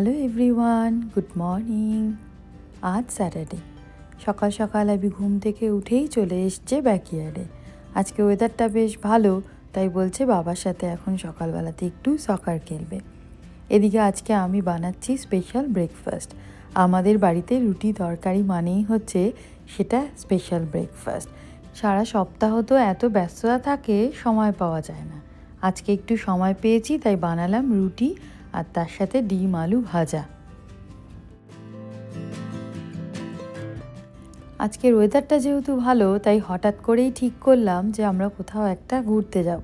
Hello everyone good morning আজ Saturday সকাল সকাল আমি ঘুম থেকে উঠেই চলে এসছে ব্যাকইয়ার্ডে আজকে ওয়েদারটা বেশ ভালো, তাই বলছে বাবার সাথে এখন সকালবেলাতে একটু সকার খেলবে। এদিকে আজকে আমি বানাচ্ছি স্পেশাল ব্রেকফাস্ট আমাদের বাড়িতে রুটি তরকারি মানেই হচ্ছে সেটা স্পেশাল ব্রেকফাস্ট সারা সপ্তাহ তো এত ব্যস্ততা থাকে, সময় পাওয়া যায় না। আজকে একটু সময় পেয়েছি, তাই বানালাম রুটি আর তার সাথে ডিম আলু ভাজা। আজকের ওয়েদারটা যেহেতু ভালো, তাই হঠাৎ করেই ঠিক করলাম যে আমরা কোথাও একটা ঘুরতে যাব।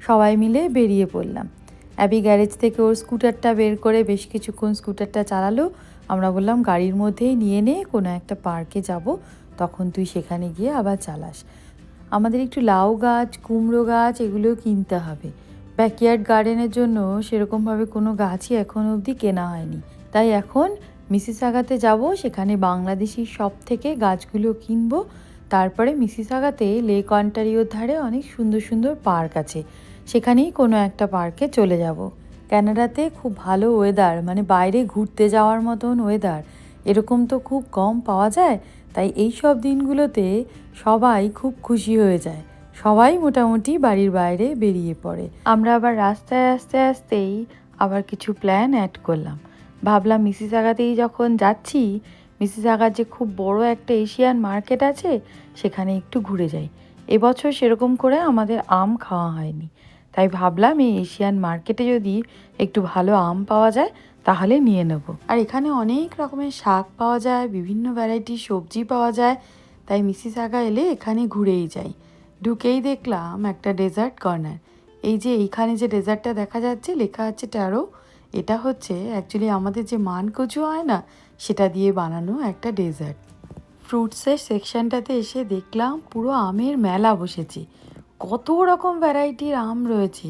সবাই মিলে বেরিয়ে পড়লাম। অ্যাবি গ্যারেজ থেকে ওর স্কুটারটা বের করে বেশ কিছুক্ষণ স্কুটারটা চালালো। আমরা বললাম, গাড়ির মধ্যেই নিয়ে নে, কোনো একটা পার্কে যাব, তখন তুই সেখানে গিয়ে আবার চালাস। আমাদের একটু লাউ গাছ, কুমড়ো গাছ, এগুলো কিনতে হবে। ব্যাকইয়ার্ড গার্ডেনের জন্য সেরকমভাবে কোনো গাছই এখন অবধি কেনা হয়নি। তাই এখন মিসিসাগাতে যাব, সেখানে বাংলাদেশি সব থেকে গাছগুলো কিনবো। তারপরে মিসিসাগাতে লেক অন্টারিওর ধারে অনেক সুন্দর সুন্দর পার্ক আছে। সেখানেই কোনো একটা পার্কে চলে যাব। ক্যানাডাতে খুব ভালো ওয়েদার মানে বাইরে ঘুরতে যাওয়ার মতন ওয়েদার এরকম তো খুব কম পাওয়া যায়, তাই এই সব দিনগুলোতে সবাই খুব খুশি হয়ে যায়। সবাই মোটামুটি বাড়ির বাইরে বেরিয়ে পড়ে। আমরা আবার রাস্তায়, আসতে, আসতেই আবার কিছু প্ল্যান অ্যাড করলাম। ভাবলাম মিসিস আগাতেই যখন যাচ্ছি মিসিস আগার যে খুব বড় একটা এশিয়ান মার্কেট আছে, সেখানে একটু ঘুরে যাই। এবছর সেরকম করে আমাদের আম খাওয়া হয়নি। তাই ভাবলাম এই এশিয়ান মার্কেটে যদি একটু ভালো আম পাওয়া যায়, তাহলে নিয়ে নেব। আর এখানে অনেক রকমের শাক পাওয়া যায়, বিভিন্ন ভ্যারাইটির সবজি পাওয়া যায়। তাই মিসিস আগা এলে এখানে ঘুরেই যাই। ঢুকেই দেখলাম একটা ডেজার্ট কর্নার এই যে এইখানে যে ডেজার্টটা দেখা যাচ্ছে, লেখা আছে ট্যারো এটা হচ্ছে অ্যাকচুয়ালি আমাদের যে মানকচু হয় না সেটা দিয়ে বানানো একটা ডেজার্ট ফ্রুটসের সেকশনটাতে এসে দেখলাম পুরো আমের মেলা বসেছে। কত রকম ভ্যারাইটির আম রয়েছে।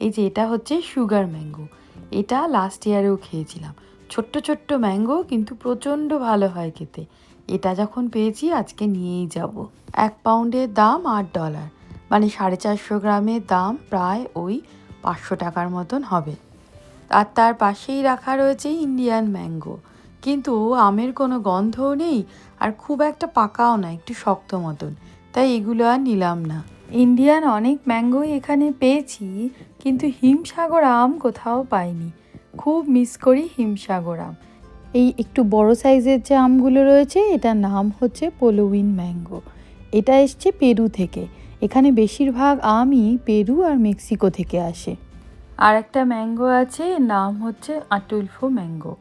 এই যে এটা হচ্ছে সুগার ম্যাঙ্গো এটা লাস্ট ইয়ারেও খেয়েছিলাম। ছোট্ট ছোট্ট ম্যাঙ্গো কিন্তু প্রচণ্ড ভালো হয় খেতে। এটা যখন পেয়েছি আজকে নিয়েই যাব। এক পাউন্ডের দাম আট ডলার। মানে সাড়ে চারশো গ্রামের দাম প্রায় ওই পাঁচশো টাকার মতন হবে। আর তার পাশেই রাখা রয়েছে ইন্ডিয়ান ম্যাঙ্গো। কিন্তু আমের কোনো গন্ধও নেই আর খুব একটা পাকাও না, একটু শক্ত মতন। তাই এগুলো আর নিলাম না। ইন্ডিয়ান অনেক ম্যাঙ্গোই এখানে পেয়েছি, কিন্তু হিমসাগর আম কোথাও পাইনি। খুব মিস করি হিমসাগর আম। এই একটু বড় সাইজের যে আমগুলো রয়েছে, এটার নাম হচ্ছে পোলোউইন ম্যাঙ্গো। এটা এসছে পেরু থেকে। এখানে বেশিরভাগ আমই পেরু আর মেক্সিকো থেকে আসে। আর একটা ম্যাঙ্গো আছে নাম হচ্ছে আটুলফো ম্যাঙ্গো।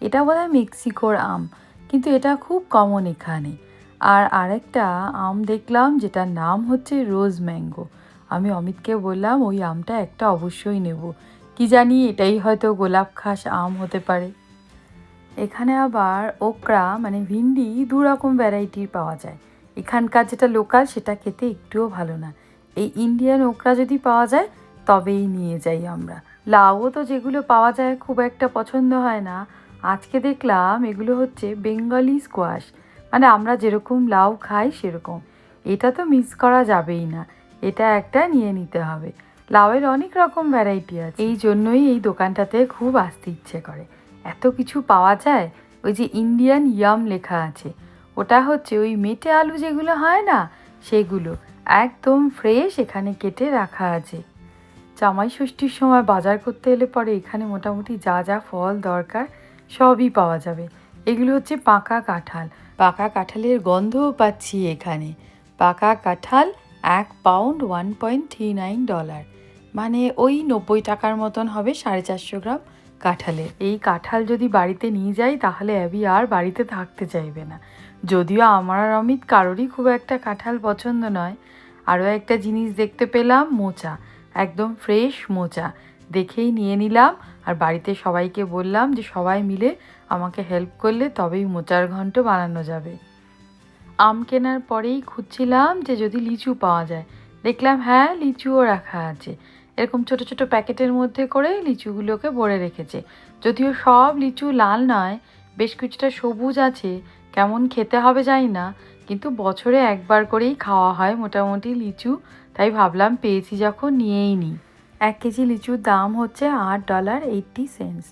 এটা বোধহয় মেক্সিকোর আম, কিন্তু এটা খুব কমন এখানে। আর আরেকটা আম দেখলাম, যেটার নাম হচ্ছে রোজ ম্যাঙ্গো। আমি অমিতকে বললাম, ওই আমটা একটা অবশ্যই নেব। কি জানি এটাই হয়তো গোলাপ খাস আম হতে পারে। এখানে আবার ওকরা মানে ভিন্ডি দু রকম ভ্যারাইটির পাওয়া যায়। এখানকার যেটা লোকাল সেটা খেতে একটুও ভালো না। এই ইন্ডিয়ান ওকরা যদি পাওয়া যায়, তবেই নিয়ে যাই আমরা। লাউও তো যেগুলো পাওয়া যায় খুব একটা পছন্দ হয় না। আজকে দেখলাম এগুলো হচ্ছে বেঙ্গলি স্কোয়াশ মানে আমরা যেরকম লাউ খাই সেরকম। এটা তো মিস করা যাবেই না। এটা একটা নিয়ে নিতে হবে। লাউয়ের অনেক রকম ভ্যারাইটি আছে। এই জন্যই এই দোকানটাতে খুব আসতে ইচ্ছে করে। এত কিছু পাওয়া যায়? ওই যে ইন্ডিয়ান ইয়াম লেখা আছে। ওটা হচ্ছে ওই মেটে আলু যেগুলো হয় না, সেগুলো। একদম ফ্রেশ এখানে কেটে রাখা আছে। জামাই ষষ্ঠীর সময় বাজার করতে এলে পরে এখানে মোটামুটি যা যা ফল দরকার সবই পাওয়া যাবে। এগুলো হচ্ছে পাকা কাঁঠাল। পাকা কাঁঠালের গন্ধও পাচ্ছি এখানে। পাকা কাঁঠাল এক pound one point three nine dollar মানে ওই নব্বই টাকার মতন হবে, সাড়ে চারশো গ্রাম। কাঁঠালের এই কাঁঠাল যদি বাড়িতে নিয়ে যাই, তাহলে অ্যাবি আর বাড়িতে থাকতে চাইবে না। যদিও আমার আর অমিত কারোরই খুব একটা কাঁঠাল পছন্দ নয়। আরও একটা জিনিস দেখতে পেলাম, মোচা। একদম ফ্রেশ মোচা। দেখেই নিয়ে নিলাম আর বাড়িতে সবাইকে বললাম যে সবাই মিলে আমাকে হেল্প করলে তবেই মোচার ঘন্ট বানানো যাবে। আম কেনার পরেই খুঁজছিলাম যে যদি লিচু পাওয়া যায়। দেখলাম হ্যাঁ লিচুও রাখা আছে। এরকম ছোট ছোট প্যাকেটের মধ্যে করে লিচুগুলোকে ভরে রেখেছে। যদিও সব লিচু লাল নয়, বেশ কিছুটা সবুজ আছে, কেমন খেতে হবে জানি না, কিন্তু বছরে একবার করেই খাওয়া হয় মোটামুটি লিচু, তাই ভাবলাম পেয়েছি যখন নিয়েই নিই। এক কেজি লিচুর দাম হচ্ছে আট ডলার এইট্টি সেন্টস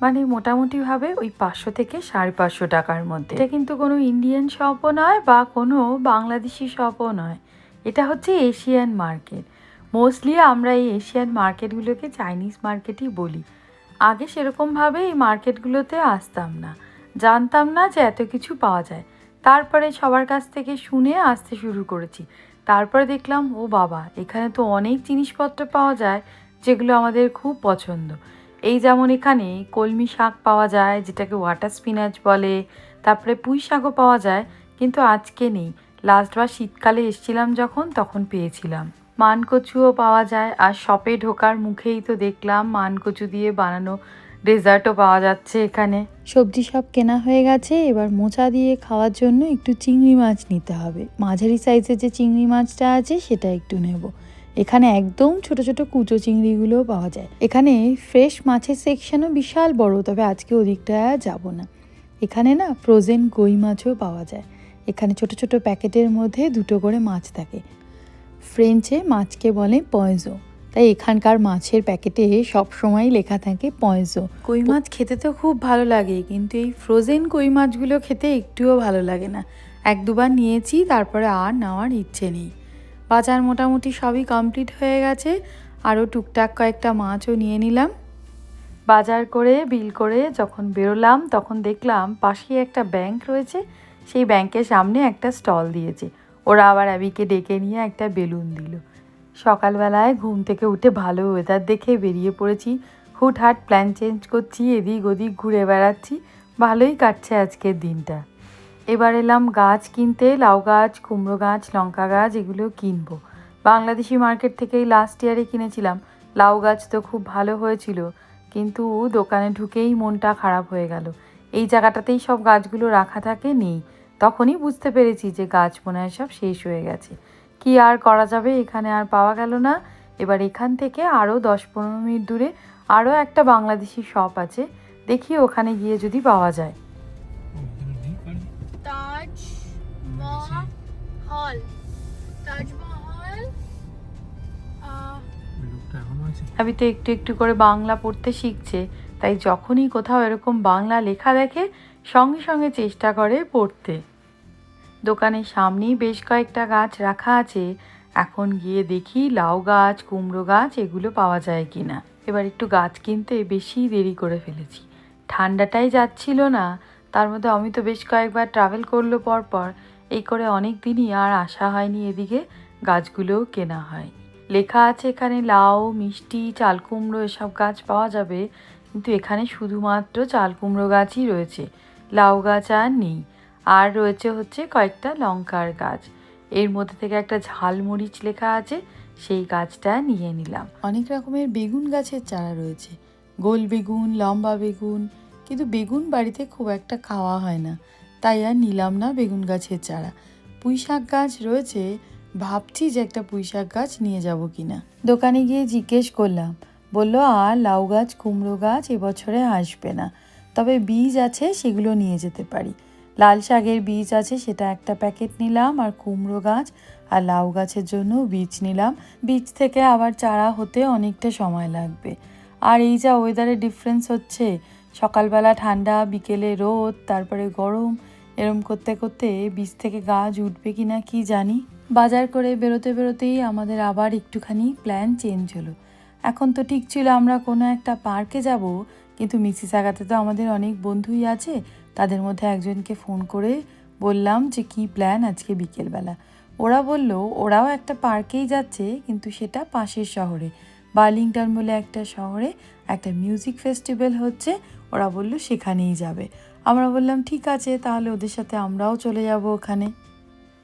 মানে মোটামুটিভাবে ওই পাঁচশো থেকে সাড়ে পাঁচশো টাকার মধ্যে। এটা কিন্তু কোনো ইন্ডিয়ান শপও নয় বা কোনো বাংলাদেশি শপও নয়। এটা হচ্ছে এশিয়ান মার্কেট। মোস্টলি আমরা এই এশিয়ান মার্কেটগুলোকে চাইনিজ মার্কেটই বলি। আগে সেরকমভাবে এই মার্কেটগুলোতে আসতাম না। জানতাম না যে এত কিছু পাওয়া যায়। তারপরে সবার কাছ থেকে শুনে আসতে শুরু করেছি। তারপরে দেখলাম, ও বাবা, এখানে তো অনেক জিনিসপত্র পাওয়া যায় যেগুলো আমাদের খুব পছন্দ। এই যেমন এখানে কলমি শাক পাওয়া যায়, যেটাকে ওয়াটার স্পিনাচ বলে, তারপরে পুঁই শাকও পাওয়া যায়, কিন্তু আজকে নেই। লাস্টবার শীতকালে এসছিলাম যখন, তখন পেয়েছিলাম। মানকচুও পাওয়া যায়। আর শপে ঢোকার মুখেই তো দেখলাম মানকচু দিয়ে বানানো ডেজার্টও পাওয়া যাচ্ছে এখানে। সবজি সব কেনা হয়ে গেছে, এবার মোচা দিয়ে খাওয়ার জন্য একটু চিংড়ি মাছ নিতে হবে। মাঝারি সাইজের যে চিংড়ি মাছটা আছে, সেটা একটু নেব। এখানে একদম ছোট ছোট কুচো চিংড়িগুলোও পাওয়া যায়। এখানে ফ্রেশ মাছের সেকশনও বিশাল বড়, তবে আজকে ওদিকটা যাব না। এখানে না ফ্রোজেন কই মাছও পাওয়া যায়। এখানে ছোট ছোট প্যাকেটের মধ্যে দুটো করে মাছ থাকে। ফ্রেঞ্চে মাছকে বলে পয়জো। তাই এখানকার মাছের প্যাকেটে সব সময় লেখা থাকে পয়জো। কই মাছ খেতে তো খুব ভালো লাগে কিন্তু এই ফ্রোজেন কই মাছগুলো খেতে একটুও ভালো লাগে না। এক দুবার নিয়েছি তারপরে আর নেওয়ার ইচ্ছে নেই। বাজার মোটামুটি সবই কমপ্লিট হয়ে গেছে আরও টুকটাক কয়েকটা মাছও নিয়ে নিলাম। বাজার করে বিল করে যখন বেরোলাম তখন দেখলাম পাশেই একটা ব্যাংক রয়েছে। সেই ব্যাংকের সামনে একটা স্টল দিয়েছে। ওরা আবার অ্যাবিকে ডেকে নিয়ে একটা বেলুন দিল। সকালবেলায় ঘুম থেকে উঠে ভালো ওয়েদার দেখে বেরিয়ে পড়েছি। হুটহাট প্ল্যান চেঞ্জ করছি, এদিক ওদিক ঘুরে বেড়াচ্ছি। ভালোই কাটছে আজকের দিনটা। এবার এলাম গাছ কিনতে, লাউ গাছ, কুমড়ো গাছ, লঙ্কা গাছ, এগুলো কিনবো। বাংলাদেশি মার্কেট থেকেই লাস্ট ইয়ারে কিনেছিলাম। লাউ গাছ তো খুব ভালো হয়েছিল, কিন্তু দোকানে ঢুকেই মনটা খারাপ হয়ে গেল। এই জায়গাটাতেই সব গাছগুলো রাখা থাকে, নেই। তখনই বুঝতে পেরেছি যে গাছ মনে হয় সব শেষ হয়ে গেছে। কি আর করা যাবে? এখানে আর পাওয়া গেল না। এবার এখান থেকে আরও দশ পনেরো মিনিট দূরে আরও একটা বাংলাদেশি শপ আছে। দেখি ওখানে গিয়ে যদি পাওয়া যায়। তাজ মহল তাজমহল আমি তো একটু একটু করে বাংলা পড়তে শিখছে তাই যখনই কোথাও এরকম বাংলা লেখা দেখে সঙ্গে সঙ্গে চেষ্টা করে পড়তে। দোকানের সামনেই বেশ কয়েকটা গাছ রাখা আছে। এখন গিয়ে দেখি লাউ গাছ, কুমড়ো গাছ এগুলো পাওয়া যায় কি না এবার একটু গাছ কিনতে বেশি দেরি করে ফেলেছি। ঠান্ডাটাই যাচ্ছিল না। তার মধ্যে আমি তো বেশ কয়েকবার ট্রাভেল করল পর পর এই করে অনেক দিনই আর আসা হয়নি এদিকে। গাছগুলোও কেনা হয় লেখা আছে এখানে লাউ, মিষ্টি, চাল কুমড়ো এসব গাছ পাওয়া যাবে। কিন্তু এখানে শুধুমাত্র চাল কুমড়ো গাছই রয়েছে। লাউ গাছ আর নেই। আর রয়েছে হচ্ছে কয়েকটা লঙ্কার গাছ। এর মধ্যে থেকে একটা ঝালমরিচ লেখা আছে, সেই গাছটা নিয়ে নিলাম। অনেক রকমের বেগুন গাছের চারা রয়েছে। গোল বেগুন, লম্বা বেগুন, কিন্তু বেগুন বাড়িতে খুব একটা খাওয়া হয় না, তাই আর নিলাম না বেগুন গাছের চারা। পুঁই শাক গাছ রয়েছে, ভাবছি যে একটা পুঁই শাক গাছ নিয়ে যাব কিনা। দোকানে গিয়ে জিজ্ঞেস করলাম, বলল, আর লাউ গাছ, কুমড়ো গাছ এবছরে আসবে না, তবে বীজ আছে সেগুলো নিয়ে যেতে পারি। লাল শাকের বীজ আছে, সেটা একটা প্যাকেট নিলাম, আর কুমড়ো গাছ আর লাউ গাছের জন্য বীজ নিলাম। বীজ থেকে আবার চারা হতে অনেকটা সময় লাগবে। আর এই যা ওয়েদারের ডিফারেন্স হচ্ছে, সকালবেলা ঠান্ডা, বিকেলে রোদ, তারপরে গরম, এরম করতে করতে বীজ থেকে গাছ উঠবে কি না কি জানি? বাজার করে বেরোতে বেরোতেই আমাদের আবার একটুখানি প্ল্যান চেঞ্জ হলো। এখন তো ঠিক ছিল আমরা কোনো একটা পার্কে যাব কিন্তু মিসিসাগাতে তো আমাদের অনেক বন্ধুই আছে। তাদের মধ্যে একজনকে ফোন করে বললাম যে, কি প্ল্যান আজকে বিকেলবেলা? ওরা বলল, ওরাও একটা পার্কেই যাচ্ছে, কিন্তু সেটা পাশের শহরে। বার্লিংটন বলে একটা শহরে একটা মিউজিক ফেস্টিভ্যাল হচ্ছে, ওরা বলল সেখানেই যাবে। আমরা বললাম, ঠিক আছে, তাহলে ওদের সাথে আমরাও চলে যাব ওখানে।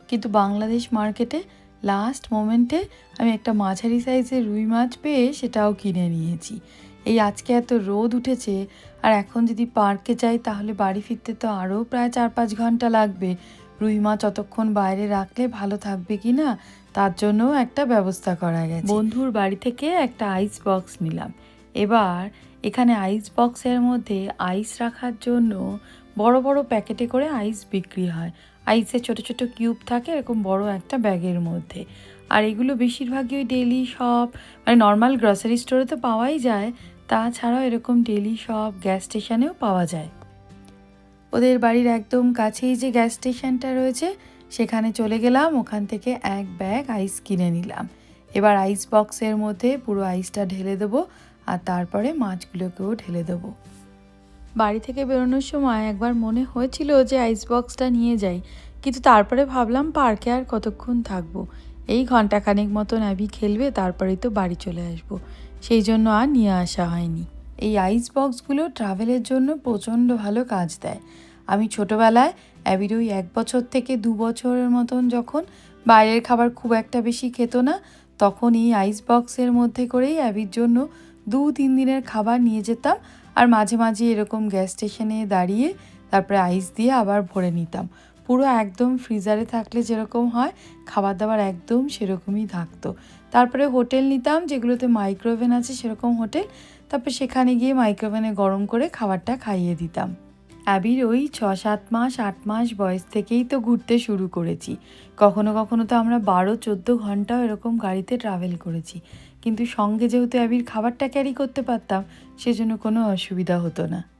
কিন্তু বাংলাদেশ মার্কেটে লাস্ট মোমেন্টে আমি একটা মাঝারি সাইজের রুই মাছ পেয়ে সেটাও কিনে নিয়েছি। এই আজকে এত রোদ উঠেছে, আর এখন যদি পার্কে যাই তাহলে বাড়ি ফিরতে তো আরও প্রায় চার পাঁচ ঘণ্টা লাগবে। রুই মাছ অতক্ষণ বাইরে রাখলে ভালো থাকবে কি না, তার জন্য একটা ব্যবস্থা করা গেছে। বন্ধুর বাড়ি থেকে একটা আইস বক্স নিলাম। এবার এখানে আইস বক্সের মধ্যে আইস রাখার জন্য বড় বড় প্যাকেটে করে আইস বিক্রি হয়। আইসের ছোট ছোট কিউব থাকে এরকম বড় একটা ব্যাগের মধ্যে। আর এগুলো বেশিরভাগই ওই ডেলি শপ মানে নর্মাল গ্রসারি স্টোরে তো পাওয়াই যায়, তাছাড়াও এরকম ডেলি শপ গ্যাস স্টেশনেও পাওয়া যায়। ওদের বাড়ির একদম কাছেই যে গ্যাস স্টেশনটা রয়েছে, সেখানে চলে গেলাম, ওখান থেকে এক ব্যাগ আইস কিনে নিলাম। এবার আইস বক্সের মধ্যে পুরো আইসটা ঢেলে দেবো, আর তারপরে মাছগুলোকেও ঢেলে দেবো। বাড়ি থেকে বেরোনোর সময় একবার মনে হয়েছিল যে আইস বক্সটা নিয়ে যাই, কিন্তু তারপরে ভাবলাম পার্কে আর কতক্ষণ থাকব। এই ঘন্টাখানেক মতন অ্যাবি খেলবে, তারপরেই তো বাড়ি চলে আসব। সেই জন্য আর নিয়ে আসা হয়নি। এই আইস বক্সগুলো ট্রাভেলের জন্য প্রচণ্ড ভালো কাজ দেয়। আমি ছোটোবেলায় অ্যাবির ওই এক বছর থেকে দু বছরের মতন যখন বাইরের খাবার খুব একটা বেশি খেত না, তখন এই আইস বক্সের মধ্যে করেই অ্যাবির জন্য দু তিন দিনের খাবার নিয়ে যেতাম আর মাঝে মাঝে এরকম গ্যাস স্টেশনে দাঁড়িয়ে তারপরে আইস দিয়ে আবার ভরে নিতাম। পুরো একদম ফ্রিজারে থাকলে যেরকম হয় খাবার দাবার একদম সেরকমই থাকতো। তারপরে হোটেল নিতাম, যেগুলোতে মাইক্রোওভেন আছে সেরকম হোটেল। তারপরে সেখানে গিয়ে মাইক্রোওভেনে গরম করে খাবারটা খাইয়ে দিতাম। অ্যাবির ওই ছ সাত মাস, আট মাস বয়স থেকেই তো ঘুরতে শুরু করেছি। কখনো কখনো তো আমরা বারো, চোদ্দ ঘন্টাও এরকম গাড়িতে ট্রাভেল করেছি। কিন্তু সঙ্গে যেহেতু অ্যাবির খাবারটা ক্যারি করতে পারতাম, সেজন্য কোনো অসুবিধা হতো না।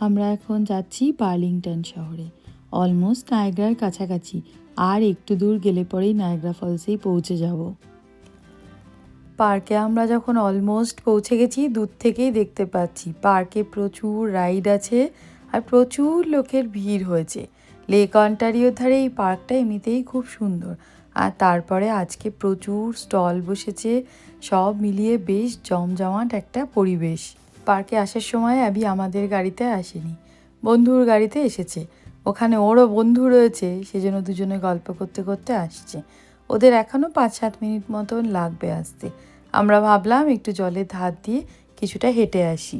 আমরা এখন যাচ্ছি বার্লিংটন শহরে। অলমোস্ট নায়গ্রার কাছাকাছি। আর একটু দূর গেলে পরেই নায়গ্রা ফলসেই পৌঁছে যাব। পার্কে আমরা যখন অলমোস্ট পৌঁছে গেছি, দূর থেকেই দেখতে পাচ্ছি। পার্কে প্রচুর রাইড আছে আর প্রচুর লোকের ভিড় হয়েছে। লেক অন্টারিওর ধারে এই পার্কটা এমনিতেই খুব সুন্দর। আর তারপরে আজকে প্রচুর স্টল বসেছে। সব মিলিয়ে বেশ জমজমাট একটা পরিবেশ। পার্কে আসার সময় অ্যাবি আমাদের গাড়িতে আসেনি। বন্ধুর গাড়িতে এসেছে। ওখানে ওরও বন্ধু রয়েছে, সেজন্য দুজনে গল্প করতে করতে আসছে। ওদের এখনও পাঁচ সাত মিনিট মতন লাগবে আসতে। আমরা ভাবলাম একটু জলের ধার দিয়ে কিছুটা হেঁটে আসি।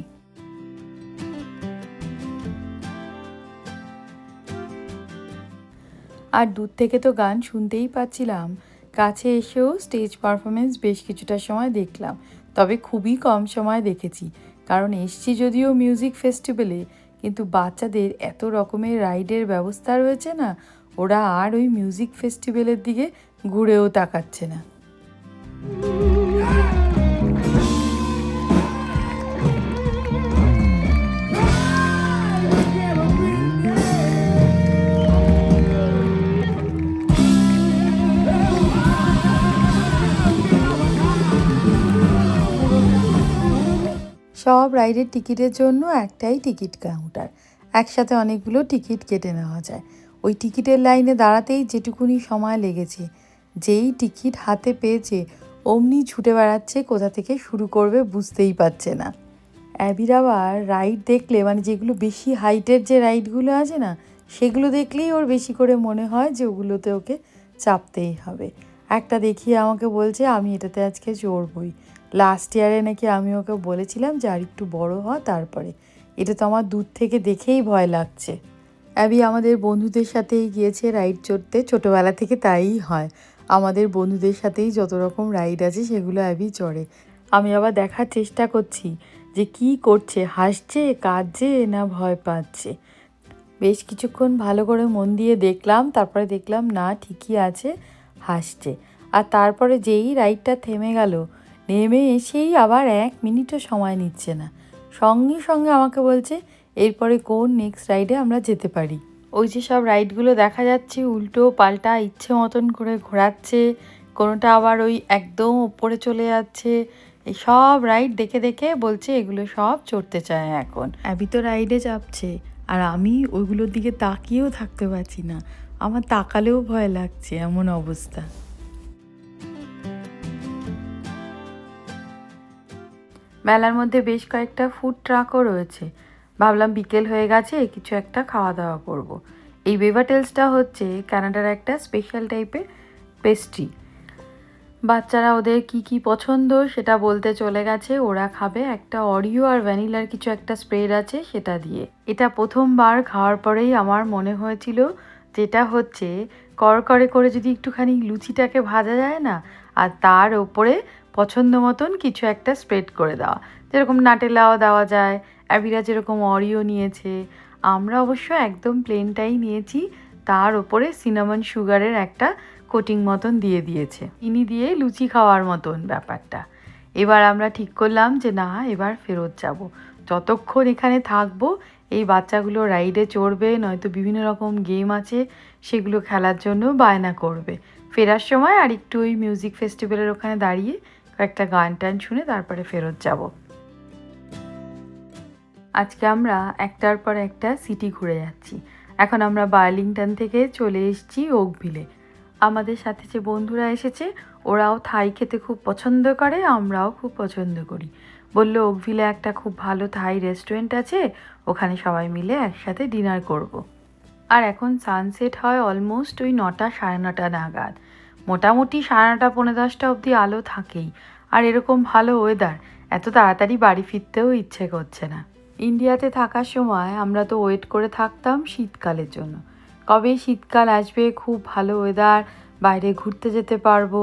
আর দূর থেকে তো গান শুনতেই পাচ্ছিলাম। কাছে এসেও স্টেজ পারফরমেন্স বেশ কিছুটা সময় দেখলাম, তবে খুবই কম সময় দেখেছি। কারণ এসছি যদিও মিউজিক ফেস্টিভ্যালে, কিন্তু বাচ্চাদের এত রকমের রাইডের ব্যবস্থা রয়েছে না, ওরা আর ওই মিউজিক ফেস্টিভ্যালের দিকে ঘুরেও তাকাচ্ছে না। সব রাইডের টিকিটের জন্য একটাই টিকিট কাউন্টার। একসাথে অনেকগুলো টিকিট কেটে নেওয়া যায়। ওই টিকিটের লাইনে দাঁড়াতেই যেটুকুনি সময় লেগেছে, যেই টিকিট হাতে পেয়েছে, অমনি ছুটে বেড়াচ্ছে, কোথা থেকে শুরু করবে বুঝতেই পারছে না। অ্যাবির আবার রাইড দেখলে মানে যেগুলো বেশি হাইটের যে রাইডগুলো আছে না, সেগুলো দেখলেই ওর বেশি করে মনে হয় যে ওগুলোতে ওকে চাপতেই হবে। একটা দেখিয়ে আমাকে বলছে, আমি এটাতে আজকে চড়বই। লাস্ট ইয়ারে নাকি আমি ওকে বলেছিলাম যে, আর একটু বড় হ তারপরে। এটা তো আমার দূর থেকে দেখেই ভয় লাগছে। অ্যাবি আমাদের বন্ধুদের সাথেই গিয়েছে রাইড চড়তে, ছোটোবেলা থেকে তাই হয়। আমাদের বন্ধুদের সাথেই যত রকম রাইড আছে সেগুলো অ্যাবি চড়ে। আমি আবার দেখার চেষ্টা করছি যে কি করছে, হাসছে, কাঁদছে না ভয় পাচ্ছে। বেশ কিছুক্ষণ ভালো করে মন দিয়ে দেখলাম, তারপরে দেখলাম, না, ঠিকই আছে। হাসছে। আর তারপরে যেই রাইডটা থেমে গেল, নেমে এসেই আবার এক মিনিটও সময় নিচ্ছে না। সঙ্গে সঙ্গে আমাকে বলছে, এরপরে কোন নেক্সট রাইডে আমরা যেতে পারি? ওই যে সব রাইডগুলো দেখা যাচ্ছে, উল্টো পাল্টা ইচ্ছে মতন করে ঘোরাচ্ছে, কোনোটা আবার ওই একদম ওপরে চলে যাচ্ছে। এই সব রাইড দেখে দেখে বলছে, এগুলো সব চড়তে চায় এখন। অ্যাবি তো রাইডে চাপছে, আর আমি ওইগুলোর দিকে তাকিয়েও থাকতে পারছি না। আমার তাকালেও ভয় লাগছে, এমন অবস্থা। মেলার মধ্যে বেশ কয়েকটা ফুড ট্রাকও রয়েছে। ভাবলাম বিকেল হয়ে গেছে, কিছু একটা খাওয়া দাওয়া করব। এই বেভাটেলসটা হচ্ছে কানাডার একটা স্পেশাল টাইপের পেস্ট্রি বাচ্চারা ওদের কি কি পছন্দ সেটা বলতে চলে গেছে। ওরা খাবে একটা অরিও আর ভ্যানিলার কিছু একটা স্প্রেড আছে সেটা দিয়ে। এটা প্রথমবার খাওয়ার পরেই আমার মনে হয়েছিল যেটা হচ্ছে করকরে করে যদি একটুখানি লুচিটাকে ভাজা যায় না, আর তার ওপরে পছন্দ মতন কিছু একটা স্প্রেড করে দেওয়া। যেরকম নাটেলাও দেওয়া যায়, অ্যাবিরা যেরকম অরিও নিয়েছে, আমরা অবশ্য একদম প্লেনটাই নিয়েছি, তার ওপরে সিনামন সুগারের একটা কোটিং মতন দিয়ে দিয়েছে। চিনি দিয়ে লুচি খাওয়ার মতন ব্যাপারটা। এবার আমরা ঠিক করলাম যে না, এবার ফেরত যাব। যতক্ষণ এখানে থাকব এই বাচ্চাগুলো রাইডে চড়বে, নয়তো বিভিন্ন রকম গেম আছে, সেগুলো খেলার জন্য বায়না করবে। ফেরার সময় আর একটু ওই মিউজিক ফেস্টিভ্যালের ওখানে দাঁড়িয়ে কয়েকটা গান টান শুনে তারপরে ফেরত যাব। আজকে আমরা একটার পর একটা সিটি ঘুরে যাচ্ছি। এখন আমরা বার্লিংটন থেকে চলে এসেছি ওকভিলে। আমাদের সাথে যে বন্ধুরা এসেছে, ওরাও থাই খেতে খুব পছন্দ করে, আমরাও খুব পছন্দ করি। বলল ওকভিলে একটা খুব ভালো থাই রেস্টুরেন্ট আছে, ওখানে সবাই মিলে একসাথে ডিনার করব। আর এখন সানসেট হয় অলমোস্ট ওই নটা সাড়ে নটা নাগাদ। মোটামুটি সাড়ে নটা পৌনে দশটা অবধি আলো থাকেই। আর এরকম ভালো ওয়েদার এত তাড়াতাড়ি বাড়ি ফিরতেও ইচ্ছে করছে না। ইন্ডিয়াতে থাকার সময় আমরা তো ওয়েট করে থাকতাম শীতকালের জন্য। কবে শীতকাল আসবে, খুব ভালো ওয়েদার বাইরে ঘুরতে যেতে পারব।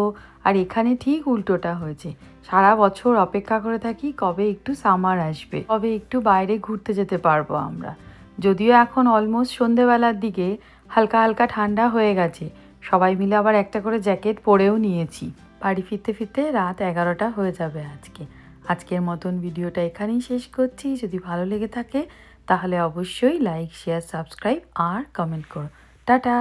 আর এখানে ঠিক উল্টোটা হয়েছে। সারা বছর অপেক্ষা করে থাকি কবে একটু সামার আসবে, কবে একটু বাইরে ঘুরতে যেতে পারব আমরা। যদিও এখন অলমোস্ট সন্ধেবেলার দিকে হালকা হালকা ঠান্ডা হয়ে গেছে, সবাই মিলে আবার একটা করে জ্যাকেট পরেও নিয়েছি। বাড়ি ফিরতে ফিরতে রাত এগারোটা হয়ে যাবে আজকে। আজকের মতন ভিডিওটা এখানেই শেষ করছি। যদি ভালো লেগে থাকে, তাহলে অবশ্যই লাইক শেয়ার সাবস্ক্রাইব আর কমেন্ট করো। টাটা!